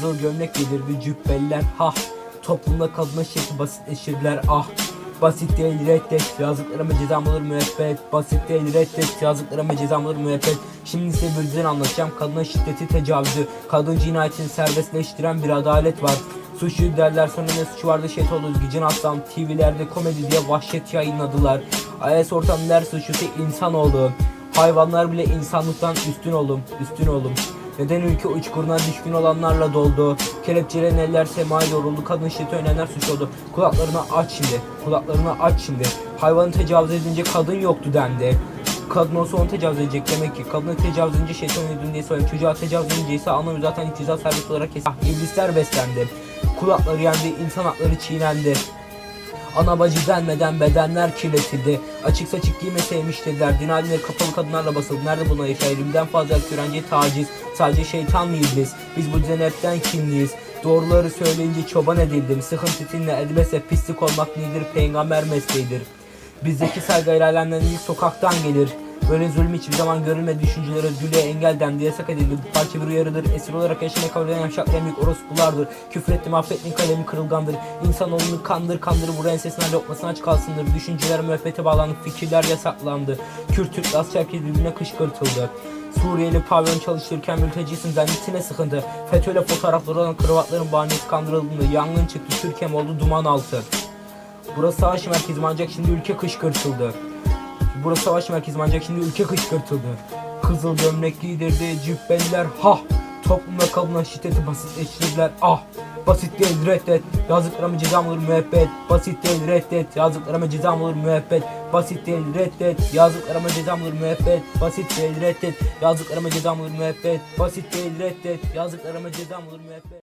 Kızıl gömlek giydirdi cübbeller ha Toplumda kadına şekli basitleşirler ah. Basit değil reddet yazdıklarıma cezam olur müebbet. Basit değil reddet yazdıklarıma cezam olur müebbet. Şimdi size bir düzen anlatacağım. Kadına şiddeti tecavüzü. Kadın cinayetini serbestleştiren bir adalet var. Suçlu derler sonra ne suçu vardı? Şey oldu Gicin Aslan. TV'lerde komedi diye vahşet yayınladılar. IS ortamı der suçlusu insanoğlu Hayvanlar bile insanlıktan üstün olum, üstün olum. Neden ülke uçkuruna düşkün olanlarla doldu? Kelepçelerin eller semaya yoruldu. Kadın şiddeti önlenenler suç oldu. Kulaklarını aç şimdi. Kulaklarını aç şimdi. Hayvanı tecavüz edince kadın yoktu dendi. Kadın olsa onu tecavüz edecek demek ki. Kadını tecavüz edince şeytan öldüğünü diye söyledi. Çocuğa tecavüz edince ise anlamı zaten ceza serbest olarak kesin. Ah, iblisler beslendi. Kulakları yendi, insan hakları çiğnendi. Ana bacı denmeden bedenler kirletildi. Açık saçık giymeseymiş dediler. Din haline kapalı kadınlarla basıldı. Nerede buna yaşa elimden fazla öğrenci taciz. Sadece şeytan mı iblis? Biz bu düzen hepten kimliyiz? Doğruları söyleyince çoban edildim. Sıkıntı tinle edilmese pislik olmak nedir? Peygamber mesleğidir. Bizdeki saygıyla ilk sokaktan gelir. Böyle zulüm hiçbir zaman görülmedi. Düşünceler özgürlüğe engel dendi yasak edildi. Bu parça bir uyarıdır. Esir olarak yaşamayı kabul eden en büyük orospulardır. Küfrettim affettim kalemi kırılgandır. İnsanoğlunu kandır kandır. Vur ensesine lokmasına aç kalsındır. Düşünceler müebbete bağlandı fikirler yasaklandı. Kürt Türk Laz Çerkez birbirine kışkırtıldı. Suriyeli pavyon çalıştırırken mültecisin zannetine sıkıntı. FETÖ'yle fotoğrafları olan kravatların bahanesi kandırıldığında Yangın çıktı Türkiye'm oldu duman altı. Burası savaş merkezi ancak şimdi ülke kışkırtıldı Burası savaş merkezi ancak şimdi ülke kışkırtıldı. Kızıl gömlek giydirdi cübbeliler ha. Toplumda kadına şiddeti basitleştirdiler ah. Basit değil reddet yazdıklarıma cezam olur müebbet Basit değil reddet yazdıklarıma cezam olur müebbet Basit değil reddet yazdıklarıma cezam olur müebbet Basit değil reddet yazdıklarıma cezam olur müebbet Basit değil reddet yazdıklarıma cezam olur müebbet